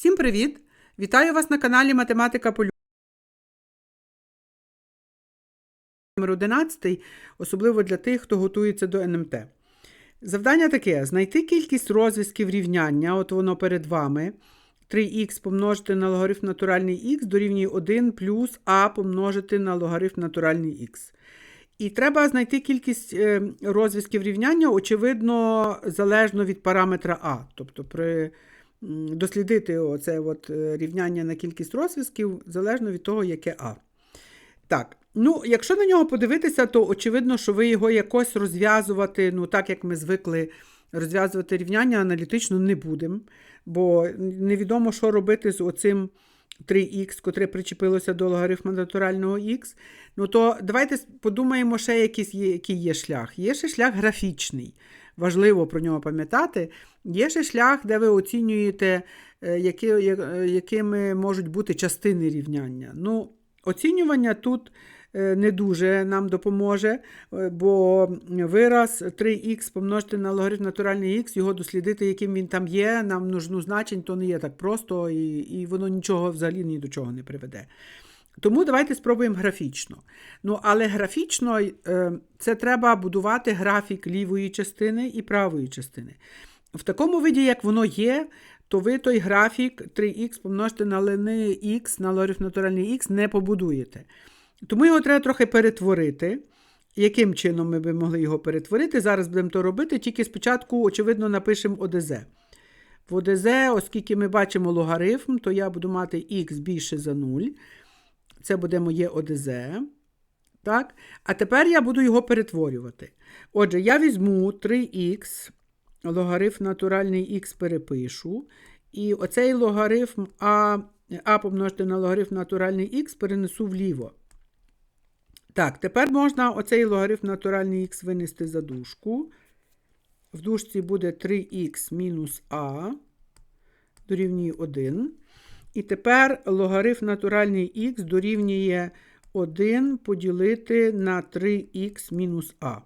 Всім привіт! Вітаю вас на каналі Математика по номер 11, особливо для тих, хто готується до НМТ. Завдання таке: знайти кількість розв'язків рівняння, от воно перед вами. 3х помножити на логарифм натуральний х дорівнює 1 плюс а помножити на логарифм натуральний х. І треба знайти кількість е, розв'язків рівняння, очевидно, залежно від параметра А. Тобто при, дослідити оце от е, рівняння на кількість розв'язків залежно від того, яке А. Так, ну, якщо на нього подивитися, то очевидно, що ви його якось розв'язувати, ну так як ми звикли розв'язувати рівняння, аналітично не будемо, бо невідомо, що робити з оцим 3х, котре причепилося до логарифма натурального х. Ну то давайте подумаємо ще, який є шлях. Є ще шлях графічний. Важливо про нього пам'ятати. Є ще шлях, де ви оцінюєте, е, які, якими можуть бути частини рівняння. Ну, Оцінювання тут е, не дуже нам допоможе, е, бо вираз 3х помножити на логарифм натуральний х, його дослідити, яким він там є, нам нужну значень, то не є так просто, і, і воно нічого взагалі ні до чого не приведе. Тому давайте спробуємо графічно. Ну, але графічно е, це треба будувати графік лівої частини і правої частини. В такому виді, як воно є, то ви той графік 3х помножити на лини х на логарифм натуральний х не побудуєте. Тому його треба трохи перетворити. Яким чином ми би могли його перетворити? Зараз будемо то робити, тільки спочатку, очевидно, напишемо ОДЗ. В ОДЗ, оскільки ми бачимо логарифм, то я буду мати х більше за 0. Це буде моє ОДЗ. Так? А тепер я буду його перетворювати. Отже, я візьму 3х, логарифм натуральний х перепишу. І оцей логарифм а, а помножити на логарифм натуральний х перенесу вліво. Так, тепер можна оцей логарифм натуральний х винести за дужку. В дужці буде 3х мінус а дорівнює 1. І тепер логарифм натуральний х дорівнює 1 поділити на 3х мінус а.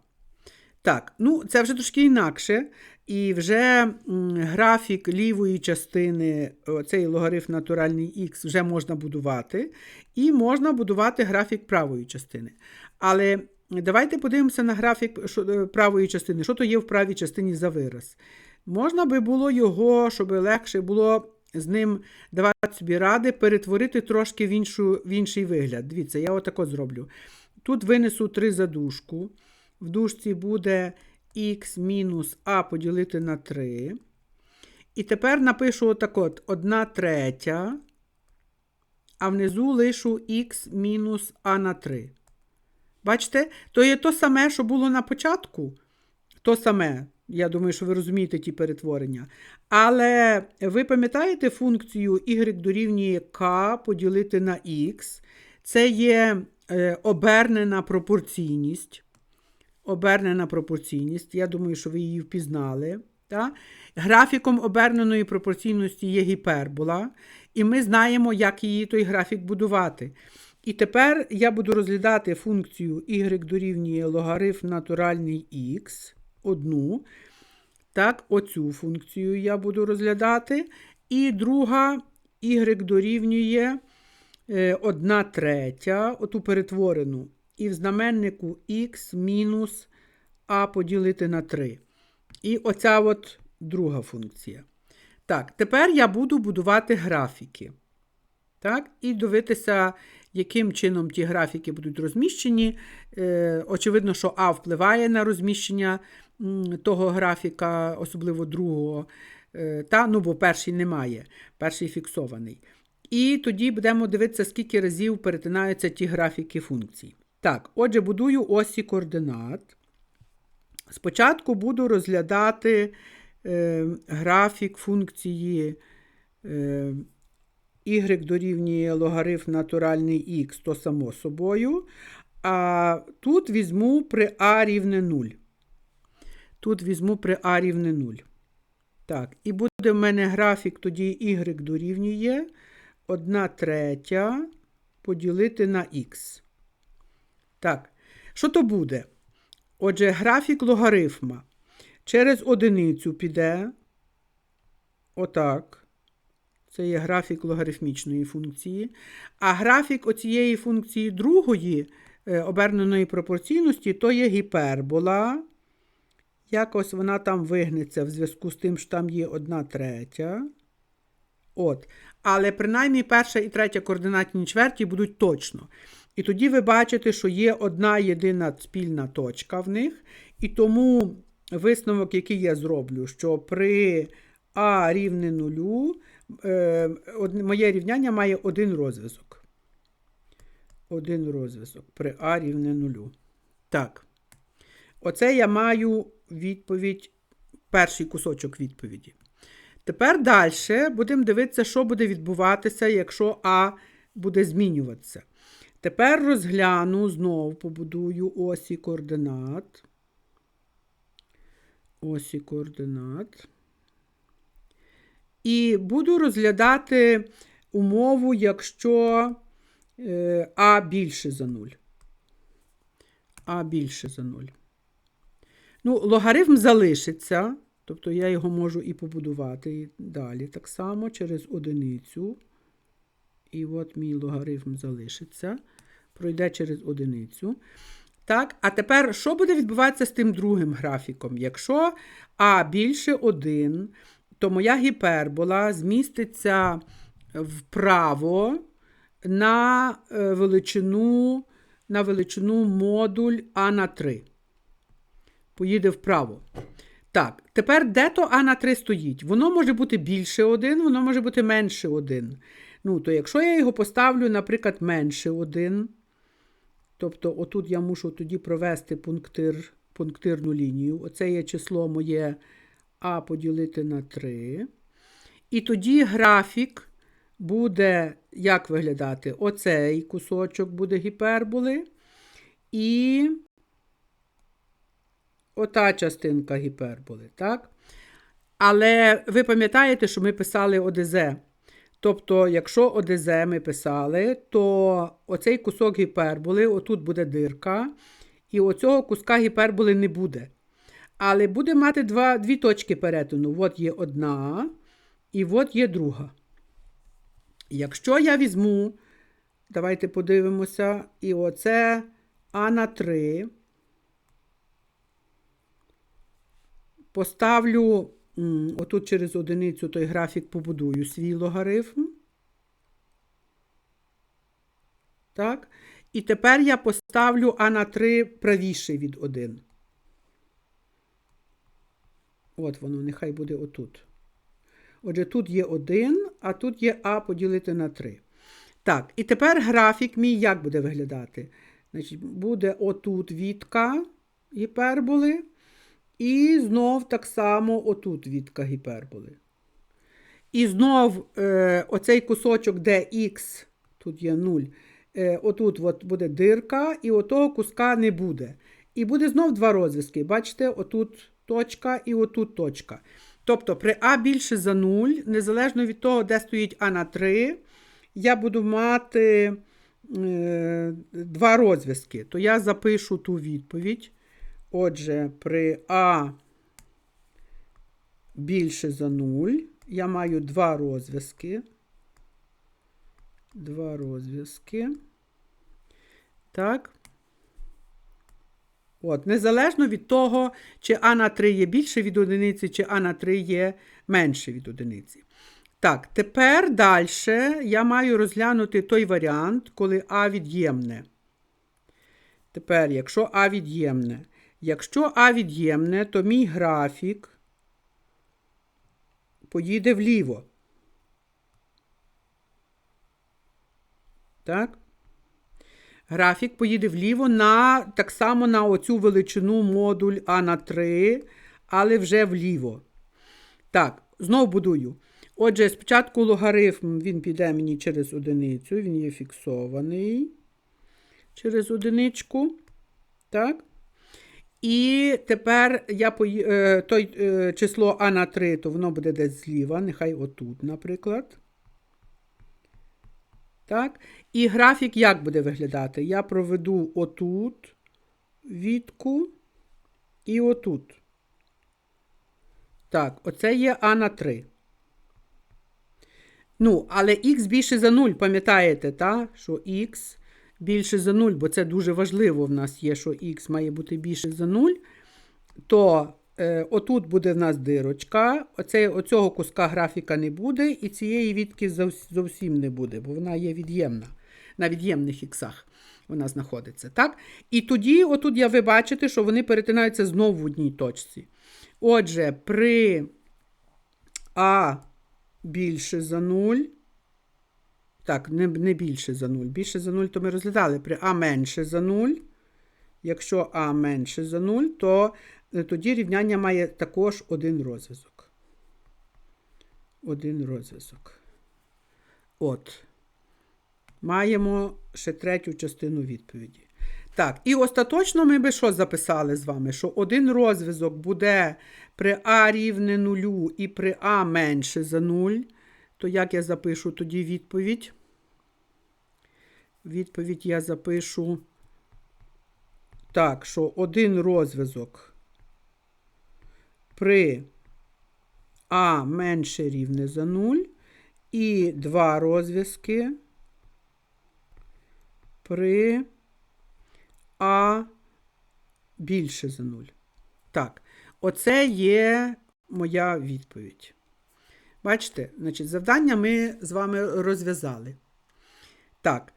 Так, ну це вже трошки інакше. І вже графік лівої частини, цей логарифм натуральний х, вже можна будувати. І можна будувати графік правої частини. Але давайте подивимося на графік е, правої частини. Що то є в правій частині за вираз? Можна би було його, щоб легше було з ним давати собі ради, перетворити трошки в, іншу, в інший вигляд. Дивіться, я отако зроблю. Тут винесу 3 задушку. В дужці буде х мінус а поділити на 3. І тепер напишу отак от 1 третя, а внизу лишу х мінус а на 3. Бачите, то є то саме, що було на початку. То саме. Я думаю, що ви розумієте ті перетворення. Але ви пам'ятаєте функцію y дорівнює k поділити на x? Це є е, обернена пропорційність обернена пропорційність. Я думаю, що ви її впізнали. Та? Графіком оберненої пропорційності є гіпербола, і ми знаємо, як її той графік будувати. І тепер я буду розглядати функцію y дорівнює логарифм натуральний х, одну. Так, оцю функцію я буду розглядати. І друга y дорівнює 1 третя, оту перетворену, і в знаменнику х мінус а поділити на 3. І оця от друга функція. Так, тепер я буду будувати графіки. Так, і дивитися, яким чином ті графіки будуть розміщені. Е, очевидно, що А впливає на розміщення того графіка, особливо другого. Е, та, ну, бо перший немає, перший фіксований. І тоді будемо дивитися, скільки разів перетинаються ті графіки функцій. Так, отже, будую осі координат. Спочатку буду розглядати е, графік функції е, y дорівнює логарифм натуральний х, то само собою. А тут візьму при а рівне 0. Тут візьму при а рівне 0. Так, і буде в мене графік тоді y дорівнює 1 третя поділити на х. Так, що то буде? Отже, графік логарифма через одиницю піде. Отак. Це є графік логарифмічної функції. А графік оцієї функції другої е, оберненої пропорційності то є гіпербола. Якось вона там вигнеться в зв'язку з тим, що там є одна третя. От. Але принаймні перша і третя координатні чверті будуть точно. І тоді ви бачите, що є одна єдина спільна точка в них. І тому висновок, який я зроблю, що при А рівне нулю, е, моє рівняння має один розв'язок. Один розв'язок при А рівне нулю. Так. Оце я маю відповідь, перший кусочок відповіді. Тепер далі будемо дивитися, що буде відбуватися, якщо А буде змінюватися. Тепер розгляну, знову побудую осі координат. Осі координат. І буду розглядати умову, якщо е, А більше за 0. А більше за 0. Ну, логарифм залишиться, тобто я його можу і побудувати далі так само через одиницю. І от мій логарифм залишиться, пройде через одиницю. Так, а тепер що буде відбуватися з тим другим графіком? Якщо А більше 1, то моя гіпербола зміститься вправо на е, величину, на величину модуль А на 3 поїде вправо. Так, тепер де то А на 3 стоїть? Воно може бути більше 1, воно може бути менше 1. Ну, то якщо я його поставлю, наприклад, менше 1, тобто отут я мушу тоді провести пунктир, пунктирну лінію. Оце є число моє А поділити на 3. І тоді графік буде як виглядати? Оцей кусочок буде гіперболи. І ота частинка гіперболи, так? Але ви пам'ятаєте, що ми писали ОДЗ. Тобто, якщо ОДЗ ми писали, то оцей кусок гіперболи, отут буде дирка, і оцього куска гіперболи не буде. Але буде мати два, дві точки перетину. От є одна, і от є друга. Якщо я візьму, давайте подивимося, і оце А на 3. Поставлю отут через одиницю той графік побудую свій логарифм. Так. І тепер я поставлю А на 3 правіше від 1. От воно, нехай буде отут. Отже, тут є 1, а тут є А поділити на 3. Так, і тепер графік мій як буде виглядати? Значить, буде отут відка гіперболи. І знов так само отут відка гіперболи. І знов е, оцей кусочок dx, тут є 0, е, отут от буде дирка, і отого куска не буде. І буде знов два розв'язки. Бачите, отут точка і отут точка. Тобто при А більше за 0, незалежно від того, де стоїть А на 3, я буду мати е, два розв'язки. То я запишу ту відповідь. Отже, при А більше за 0 я маю два розв'язки. Два розв'язки. Так. От, незалежно від того, чи А на 3 є більше від одиниці, чи А на 3 є менше від одиниці. Так, тепер далі я маю розглянути той варіант, коли А від'ємне. Тепер, якщо А від'ємне. Якщо А від'ємне, то мій графік поїде вліво. Так? Графік поїде вліво на, так само на оцю величину модуль А на 3, але вже вліво. Так, знову будую. Отже, спочатку логарифм він піде мені через одиницю, він є фіксований через одиничку. Так? І тепер я е, той е, число А на 3, то воно буде десь зліва, нехай отут, наприклад. Так. І графік як буде виглядати? Я проведу отут відку і отут. Так, оце є А на 3. Ну, але х більше за 0, пам'ятаєте, та? що х більше за 0, бо це дуже важливо в нас є, що х має бути більше за 0, то е, отут буде в нас дирочка, оце, оцього куска графіка не буде, і цієї відки зовсім не буде, бо вона є від'ємна. На від'ємних іксах вона знаходиться. Так? І тоді, отут я ви бачите, що вони перетинаються знову в одній точці. Отже, при А більше за 0. Так, не, не більше за 0. Більше за 0, то ми розглядали при А менше за 0. Якщо А менше за 0, то е, тоді рівняння має також один розв'язок. Один розв'язок. От. Маємо ще третю частину відповіді. Так, і остаточно ми би що записали з вами? Що один розв'язок буде при А рівне нулю і при А менше за 0. То як я запишу тоді відповідь? Відповідь я запишу так, що один розв'язок при А менше рівне за 0 і два розв'язки при А більше за 0. Так, оце є моя відповідь. Бачите, значить, завдання ми з вами розв'язали. Так.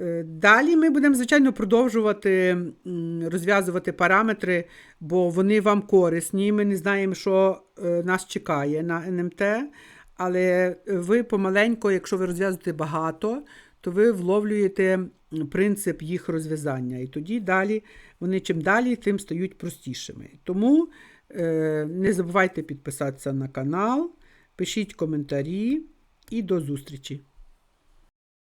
е, Далі ми будемо, звичайно, продовжувати розв'язувати параметри, бо вони вам корисні. Ми не знаємо, що е, нас чекає на НМТ. Але ви помаленько, якщо ви розв'язуєте багато, то ви вловлюєте принцип їх розв'язання. І тоді далі вони чим далі, тим стають простішими. Тому е, не забувайте підписатися на канал, пишіть коментарі і до зустрічі!